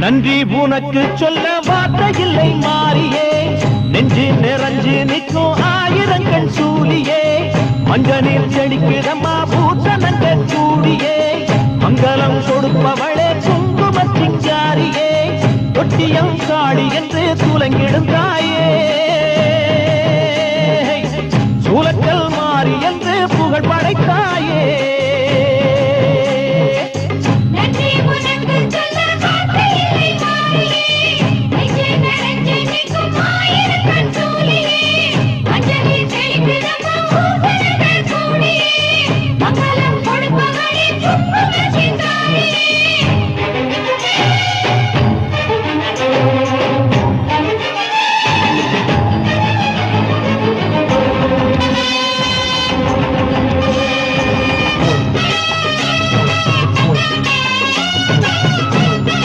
நன்றி உனக்கு சொல்ல வார்த்தை இல்லை மாறியே. நெஞ்சு நிறைஞ்சு நிற்கும் ஆயிரங்கள் சூழியே மஞ்ச நீர் செடிக்கிடமா பூத்த நங்க கூடியே மங்களம் கொடுப்பவளே குங்குமத்திங்காரியே தொட்டியம் காடி என்று துலங்கிடும் தாயே. சூலக்கல் மாறி என்று